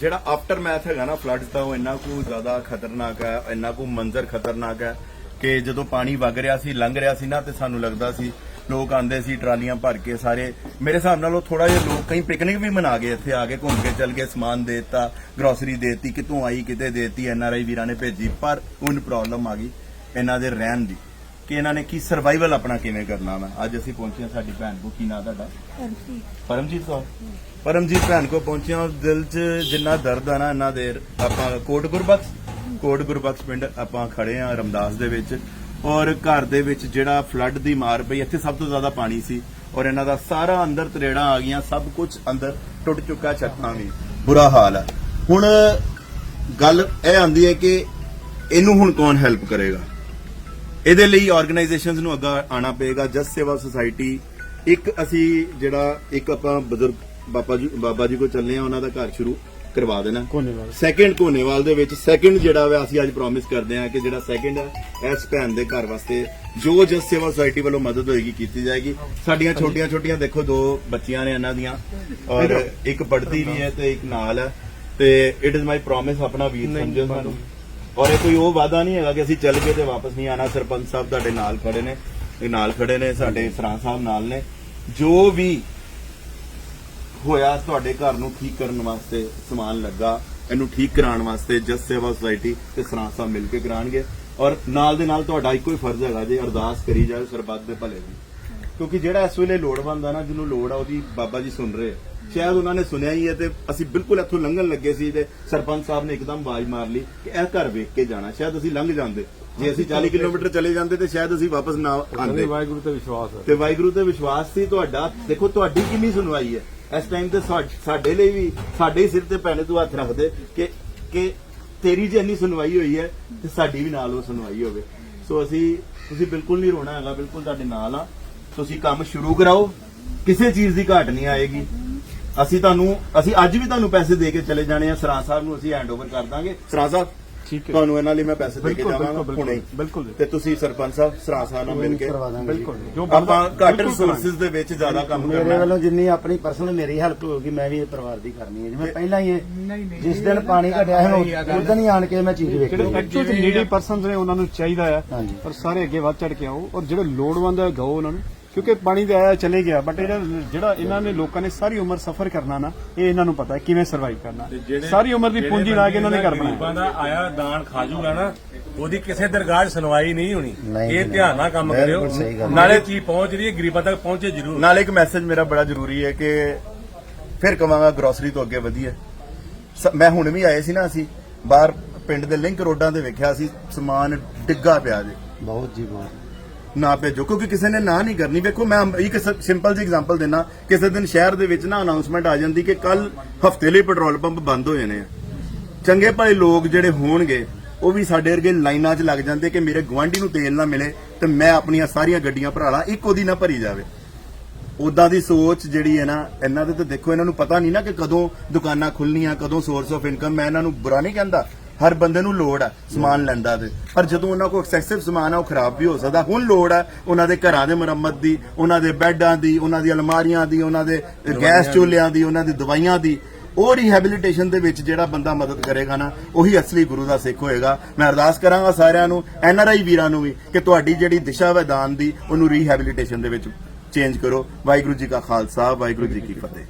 ਜਿਹੜਾ after math ਹੈਗਾ ਨਾ ਫਲੱਡ ਦਾ, ਉਹ ਇੰਨਾ ਕੁ ਜ਼ਿਆਦਾ ਖਤਰਨਾਕ ਹੈ, ਇੰਨਾ ਕੁ ਮੰਜ਼ਰ ਖਤਰਨਾਕ ਹੈ ਕਿ ਜਦੋਂ ਪਾਣੀ ਵਗ ਰਿਹਾ ਸੀ, ਲੰਘ ਰਿਹਾ ਸੀ ਨਾ, ਤੇ ਸਾਨੂੰ ਲੱਗਦਾ ਸੀ, ਲੋਕ ਆਂਦੇ ਸੀ, ਟਰਾਲੀਆਂ ਭਰ ਕੇ ਸਾਰੇ। ਮੇਰੇ ਹਿਸਾਬ ਨਾਲ ਉਹ ਥੋੜਾ ਜਿਹਾ ਲੋਕ ਕਈ ਪਿਕਨਿਕ ਵੀ ਮਨਾ ਗਏ ਇੱਥੇ, ਆ ਕੇ ਘੁੰਮ ਕੇ ਚੱਲ ਗਏ, ਸਮਾਨ ਦੇਤਾ ਗਰੋਸਰੀ ਦੇਤੀ, ਕਿਤੋਂ ਆਈ, ਕਿਤੇ ਦੇਤੀ ਐਨਆਰਆਈ ਵੀਰਾਂ ਨੇ ਭੇਜੀ, ਪਰ ਉਹਨ ਪ੍ਰੋਬਲਮ ਆ ਗਈ, ਇਹਨਾਂ ਦੇ ਰਹਿਣ ਦੀ। ਕਿ ਇਹਨਾਂ ਨੇ ਕੀ ਸਰਵਾਈਵਲ ਆਪਣਾ ਕਿਵੇਂ ਕਰਨਾ ਵਾ? ਅੱਜ ਅਸੀਂ ਪਹੁੰਚੇ ਹਾਂ ਸਾਡੀ ਭੈਣ ਕੋ ਕੀ ਨਾਂ ਤੁਹਾਡਾ? ਪਰਮਜੀਤ। ਕੌਰ। ਪਰਮਜੀਤ ਭੈਣ ਕੋ ਪਹੁੰਚੇ ਹਾਂ ਦਿਲ 'ਚ ਜਿੰਨਾ ਦਰਦ ਆ ਨਾ ਇਹਨਾਂ ਦੇ ਆਪਾਂ ਕੋਟ ਗੁਰਬਖਸ਼ ਕੋਟ ਗੁਰਬਖਸ਼ ਪਿੰਡ ਆਪਾਂ ਖੜੇ ਆ ਰਮਦਾਸ ਦੇ ਵਿੱਚ ਔਰ ਘਰ ਦੇ ਵਿੱਚ ਜਿਹੜਾ ਫਲੱਡ ਦੀ ਮਾਰ ਪਈ ਇੱਥੇ ਸਭ ਤੋਂ ਜ਼ਿਆਦਾ ਪਾਣੀ ਸੀ ਔਰ ਇਹਨਾਂ ਦਾ ਸਾਰਾ ਅੰਦਰ ਤਰੇੜਾਂ ਆ ਗਈਆਂ ਸਭ ਕੁਝ ਅੰਦਰ ਟੁੱਟ ਚੁੱਕਾ ਛੱਤਾਂ ਵੀ। ਬੁਰਾ ਹਾਲ ਹੈ ਹੁਣ ਗੱਲ ਇਹ ਆਂਦੀ ਹੈ ਕਿ ਇਹਨੂੰ ਹੁਣ ਕੌਣ ਹੈਲਪ ਕਰੇਗਾ? ਇਹਦੇ ਲਈ ਆਰਗੇਨਾਈਜੇਸ਼ਨਸ ਨੂੰ ਅੱਗਾ ਆਣਾ ਪਏਗਾ ਜਸ ਸੇਵਾ ਸੁਸਾਇਟੀ ਇੱਕ ਅਸੀਂ ਜਿਹੜਾ ਇੱਕ ਆਪਾਂ ਬਜ਼ੁਰਗ ਬਾਬਾ ਜੀ ਬਾਬਾ ਜੀ ਕੋ ਚੱਲੇ ਆ ਉਹਨਾਂ ਦਾ ਘਰ ਸ਼ੁਰੂ ਕਰਵਾ ਦੇਣਾ। ਕੋਨੇਵਾਲ। ਸੈਕਿੰਡ ਕੋਨੇਵਾਲ ਦੇ ਵਿੱਚ ਸੈਕਿੰਡ ਜਿਹੜਾ ਵਾ ਅਸੀਂ ਅੱਜ ਪ੍ਰੋਮਿਸ ਕਰਦੇ ਹਾਂ ਕਿ ਜਿਹੜਾ ਸੈਕਿੰਡ ਹੈ ਇਸ ਭੈਣ ਦੇ ਘਰ ਵਾਸਤੇ ਜੋ ਜਸ ਸੇਵਾ ਸੁਸਾਇਟੀ ਵੱਲੋਂ ਮਦਦ ਹੋਏਗੀ ਕੀਤੀ ਜਾਏਗੀ। ਸਾਡੀਆਂ ਛੋਟੀਆਂ ਛੋਟੀਆਂ ਦੇਖੋ ਦੋ ਬੱਚੀਆਂ ਨੇ ਇਹਨਾਂ ਦੀਆਂ ਔਰ ਇੱਕ ਪੜਦੀ ਵੀ ਹੈ ਤੇ ਇੱਕ ਨਾਲ ਹੈ ਤੇ ਇਟ ਇਜ਼ ਮਾਈ ਪ੍ਰੋਮਿਸ ਆਪਣਾ ਵੀਰ ਸਮਝੋ ਸਾਨੂੰ। ਔਰ ਇਹ ਕੋਈ ਉਹ ਵਾਦਾ ਨਹੀਂ ਹੈਗਾ ਕਿ ਅਸੀਂ ਚੱਲ ਕੇ ਤੇ ਵਾਪਸ ਨਹੀਂ ਆਣਾ ਸਰਪੰਚ ਸਾਹਿਬ ਤੁਹਾਡੇ ਨਾਲ ਖੜੇ ਨੇ, ਇਹ ਨਾਲ ਖੜੇ ਨੇ, ਸਾਡੇ ਸਰਾਂ ਸਾਹਿਬ ਨਾਲ ਨੇ। ਜੋ ਵੀ ਹੋਇਆ ਤੁਹਾਡੇ ਘਰ ਨੂੰ ਠੀਕ ਕਰਨ ਵਾਸਤੇ ਸਮਾਨ ਲੱਗਾ, ਇਹਨੂੰ ਠੀਕ ਕਰਾਉਣ ਵਾਸਤੇ ਜਸ ਸੇਵਾ ਸੁਸਾਇਟੀ ਤੇ ਸਰਾਂ ਸਾਹਿਬ ਮਿਲ ਕੇ ਕਰਾਣਗੇ ਔਰ ਨਾਲ ਦੇ ਨਾਲ ਤੁਹਾਡਾ ਇੱਕੋ ਹੀ ਫਰਜ਼ ਹੈਗਾ ਜੇ ਅਰਦਾਸ ਕਰੀ ਜਾਏ ਸਰਬੱਤ ਦੇ ਭਲੇ ਦੀ। ਕਿਉਂਕਿ ਜਿਹੜਾ ਇਸ ਵੇਲੇ ਲੋੜਵੰਦ ਆ ਨਾ ਜਿਹਨੂੰ ਲੋੜ ਆ ਉਹਦੀ ਬਾਬਾ ਜੀ ਸੁਣ ਰਹੇ ਆ। ਸ਼ਾਇਦ ਉਹਨਾਂ ਨੇ ਸੁਣਿਆ ਹੀ ਹੈ ਤੇ ਅਸੀਂ ਬਿਲਕੁਲ ਇੱਥੋਂ ਲੰਘਣ ਲੱਗੇ ਸੀ ਤੇ ਸਰਪੰਚ ਸਾਹਿਬ ਨੇ ਇੱਕਦਮ ਆਵਾਜ਼ ਮਾਰ ਲਈ ਕਿ ਇਹ ਘਰ ਵੇਖ ਕੇ ਜਾਣਾ ਸ਼ਾਇਦ ਅਸੀਂ ਲੰਘ ਜਾਂਦੇ। ਜੇ ਅਸੀਂ 40 ਕਿਲੋਮੀਟਰ ਚਲੇ ਜਾਂਦੇ ਤੇ ਸ਼ਾਇਦ ਅਸੀਂ ਵਾਪਸ ਨਾ ਆਉਂਦੇ। ਵਾਹਿਗੁਰੂ ਤੇ ਵਿਸ਼ਵਾਸ ਹੈ। ਤੇ ਵਾਹਿਗੁਰੂ ਤੇ ਵਿਸ਼ਵਾਸ ਸੀ ਤੁਹਾਡਾ। ਦੇਖੋ ਤੁਹਾਡੀ ਕਿੰਨੀ ਸੁਣਵਾਈ ਹੈ। ਇਸ ਟਾਈਮ ਤੇ ਸਾਡੇ ਲਈ ਵੀ ਸਾਡੇ ਹੀ ਸਿਰ ਤੇ ਪੈਣੇ ਤੂੰ ਹੱਥ ਰੱਖਦੇ ਕਿ ਕਿ ਤੇਰੀ ਜੇ ਇੰਨੀ ਸੁਣਵਾਈ ਹੋਈ ਹੈ ਤੇ ਸਾਡੀ ਵੀ ਨਾਲ ਉਹ ਸੁਣਵਾਈ ਹੋਵੇ। ਸੋ ਅਸੀਂ ਤੁਸੀਂ ਬਿਲਕੁਲ ਨਹੀਂ ਰੋਣਾ ਹੈਗਾ ਬਿਲਕੁਲ ਤੁਹਾਡੇ ਨਾਲ ਆ। ਤੁਸੀਂ ਕੰਮ ਸ਼ੁਰੂ ਕਰਾਓ ਕਿਸੇ ਚੀਜ਼ ਦੀ ਘਾਟ ਨਹੀਂ ਆਏਗੀ। ਅਸੀਂ ਤੁਹਾਨੂੰ ਅਸੀਂ ਅੱਜ ਵੀ ਤੁਹਾਨੂੰ ਪੈਸੇ ਦੇ ਕੇ ਚਲੇ ਜਾਣੇ ਆ ਸਰਾਂ ਸਾਹਿਬ ਨੂੰ ਅਸੀਂ ਹੈਂਡਓਵਰ ਕਰ ਦਾਂਗੇ। ਸਰਾਂ ਸਾਹਿਬ ਠੀਕ ਹੈ। ਤੁਹਾਨੂੰ ਇਹਨਾਂ ਲਈ ਮੈਂ ਪੈਸੇ ਦੇ ਕੇ ਜਾਵਾਂਗਾ ਬਿਲਕੁਲ ਹੁਣੇ। ਬਿਲਕੁਲ ਤੇ ਤੁਸੀਂ ਸਰਪੰਚ ਸਾਹਿਬ ਸਰਾਂ ਸਾਹਿਬ ਨਾਲ ਮਿਲ ਕੇ ਬਿਲਕੁਲ ਜੋ ਆਪਾਂ ਘੱਟ ਰਿਸੋਰਸਿਸ ਦੇ ਵਿੱਚ ਜ਼ਿਆਦਾ ਕੰਮ ਮੇਰੇ ਕਰਨਾ ਵੱਲੋਂ ਜਿੰਨੀ ਆਪਣੀ ਪਰਸਨਲ ਮੇਰੀ ਹੈਲਪ ਹੋਊਗੀ ਮੈਂ ਵੀ ਇਹ ਪਰਿਵਾਰ ਦੀ ਕਰਨੀ ਹੈ। ਜਿਵੇਂ ਪਹਿਲਾਂ ਹੀ ਇਹ ਜਿਸ ਦਿਨ ਪਾਣੀ ਘਟਿਆ ਹੈ ਉਦੋਂ ਹੀ ਆਣ ਕੇ ਮੈਂ ਚੀਜ਼ ਵੇਖੀ। ਜਿਹੜੇ। ਐਕਚੁਅਲ ਨੀਡੀ ਪਰਸਨਸ ਨੇ ਉਹਨਾਂ ਨੂੰ ਚਾਹੀਦਾ ਹੈ ਹਾਂਜੀ। ਪਰ ਸਾਰੇ ਅੱਗੇ ਵੱਧ ਚੜ ਕੇ ਆਓ। ਔਰ ਜਿਹੜੇ ਲੋੜਵੰਦ ਹੈ ਗਾਓ ਉਹਨਾਂ ਨੂੰ। ਕਿਉਂਕਿ ਪਾਣੀ ਤੇ ਆਇਆ ਚਲੇ ਗਿਆ ਬਟ ਜਿਹੜਾ ਜਿਹੜਾ ਇਹਨਾਂ ਨੇ ਲੋਕਾਂ ਨੇ ਸਾਰੀ ਉਮਰ ਸਫਰ ਕਰਨਾ ਨਾ ਇਹ ਇਹਨਾਂ ਨੂੰ ਪਤਾ ਹੈ ਕਿਵੇਂ ਸਰਵਾਈਵ ਕਰਨਾ। ਸਾਰੀ ਉਮਰ ਦੀ ਪੂੰਜੀ ਲਾ ਕੇ ਇਹਨਾਂ ਨੇ ਗਰੀਬਾਂ ਬਣਾਇਆ। ਦਾ ਆਇਆ ਦਾਨ ਖਾਜੂਗਾ ਨਾ ਉਹਦੀ ਕਿਸੇ ਦਰਗਾਹ 'ਚ ਸੁਣਵਾਈ ਨਹੀਂ ਹੋਣੀ। ਇਹ। ਧਿਆਨ ਨਾਲ ਕੰਮ ਕਰਿਓ। ਨਾਲੇ ਚੀਜ਼ ਪਹੁੰਚ ਰਹੀ ਹੈ ਗਰੀਬਾਂ ਤੱਕ ਪਹੁੰਚੇ ਜ਼ਰੂਰ। ਨਾਲ ਇੱਕ ਮੈਸੇਜ ਮੇਰਾ ਬੜਾ ਜ਼ਰੂਰੀ ਹੈ ਕਿ ਫਿਰ ਕਵਾਂਗਾ ਗਰੋਸਰੀ ਤੋਂ ਅੱਗੇ ਵਧੀਏ। ਸ- ਮੈਂ ਹੁਣ ਵੀ ਆਏ ਸੀ ਨਾ ਅਸੀਂ ਬਾਹਰ ਪਿੰਡ ਦੇ ਲਿੰਕ ਰੋਡਾਂ ਤੇ ਵੇਖਿਆ ਸੀ ਸਮਾਨ ਡਿੱਗਾ ਪਿਆ ਜੇ। ਬਹੁਤ ਜੀ ਬਹੁਤ। ਨਾ ਭੇਜੋ, ਕਿਉਂਕਿ ਕਿਸੇ ਨੇ ਨਾ ਨਹੀਂ ਕਰਨੀ। ਵੇਖੋ, ਮੈਂ ਇੱਕ ਸਿੰਪਲ ਜਿਹੀ ਐਗਜ਼ਾਮਪਲ ਦੇਣਾ ਕਿਸੇ ਦਿਨ ਸ਼ਹਿਰ ਦੇ ਵਿੱਚ ਨਾ ਅਨਾਉਂਸਮੈਂਟ ਆ ਜਾਂਦੀ ਕਿ ਕੱਲ ਹਫ਼ਤੇ ਲਈ ਪੈਟਰੋਲ ਪੰਪ ਬੰਦ ਹੋ ਜਾਣੇ ਆ। ਚੰਗੇ ਭਲੇ ਲੋਕ ਜਿਹੜੇ ਹੋਣਗੇ, ਉਹ ਵੀ ਸਾਡੇ ਵਰਗੇ ਲਾਈਨਾਂ 'ਚ ਲੱਗ ਜਾਂਦੇ ਕਿ ਮੇਰੇ ਗਵਾਂਢੀ ਨੂੰ ਤੇਲ ਨਾ ਮਿਲੇ ਤੇ ਮੈਂ ਆਪਣੀਆਂ ਸਾਰੀਆਂ ਗੱਡੀਆਂ ਭਰਾ ਲਾਂ, ਇੱਕ ਉਹਦੀ ਨਾ ਭਰੀ ਜਾਵੇ। ਉਦਾਂ ਦੀ ਸੋਚ ਜਿਹੜੀ ਹੈ ਨਾ, ਇਹਨਾਂ ਦੇ ਤਾਂ ਦੇਖੋ, ਇਹਨਾਂ ਨੂੰ ਪਤਾ ਨਹੀਂ ਨਾ ਕਿ ਕਦੋਂ ਦੁਕਾਨਾਂ ਖੁੱਲਣੀਆਂ ਕਦੋਂ ਸੋਰਸ ਆਫ ਇਨਕਮ ਮੈਂ ਇਹਨਾਂ ਨੂੰ ਬੁਰਾ ਨਹੀਂ ਕਹਿੰਦਾ। ਹਰ ਬੰਦੇ ਨੂੰ ਲੋੜ ਹੈ ਸਮਾਨ ਲੈਂਦਾ ਤੇ। ਪਰ ਜਦੋਂ ਉਹਨਾਂ ਕੋਲ ਐਕਸੈਸਿਵ ਸਮਾਨ ਆ ਉਹ ਖਰਾਬ ਵੀ ਹੋ ਸਕਦਾ। ਹੁਣ ਲੋੜ ਹੈ ਉਹਨਾਂ ਦੇ ਘਰਾਂ ਦੇ ਮੁਰੰਮਤ ਦੀ ਉਹਨਾਂ ਦੇ ਬੈੱਡਾਂ ਦੀ ਉਹਨਾਂ ਦੀ ਅਲਮਾਰੀਆਂ ਦੀ ਉਹਨਾਂ ਦੇ ਗੈਸ ਚੁੱਲ੍ਹਿਆਂ ਦੀ ਉਹਨਾਂ ਦੀ ਦਵਾਈਆਂ ਦੀ। ਉਹ ਰਿਹੈਬਿਲਿਟੇਸ਼ਨ ਦੇ ਵਿੱਚ ਜਿਹੜਾ ਬੰਦਾ ਮਦਦ ਕਰੇਗਾ ਨਾ ਉਹੀ ਅਸਲੀ ਗੁਰੂ ਦਾ ਸਿੱਖ ਹੋਏਗਾ। ਮੈਂ ਅਰਦਾਸ ਕਰਾਂਗਾ ਸਾਰਿਆਂ ਨੂੰ ਐਨਆਰਆਈ ਵੀਰਾਂ ਨੂੰ ਵੀ ਕਿ ਤੁਹਾਡੀ ਜਿਹੜੀ ਦਿਸ਼ਾ ਵਿਦਾਨ ਦੀ ਉਹਨੂੰ ਰਿਹੈਬਿਲਿਟੇਸ਼ਨ ਦੇ ਵਿੱਚ ਚੇਂਜ ਕਰੋ। ਵਾਹਿਗੁਰੂ ਜੀ ਕਾ ਖਾਲਸਾ ਵਾਹਿਗੁਰੂ ਜੀ ਕੀ ਫਤਿਹ।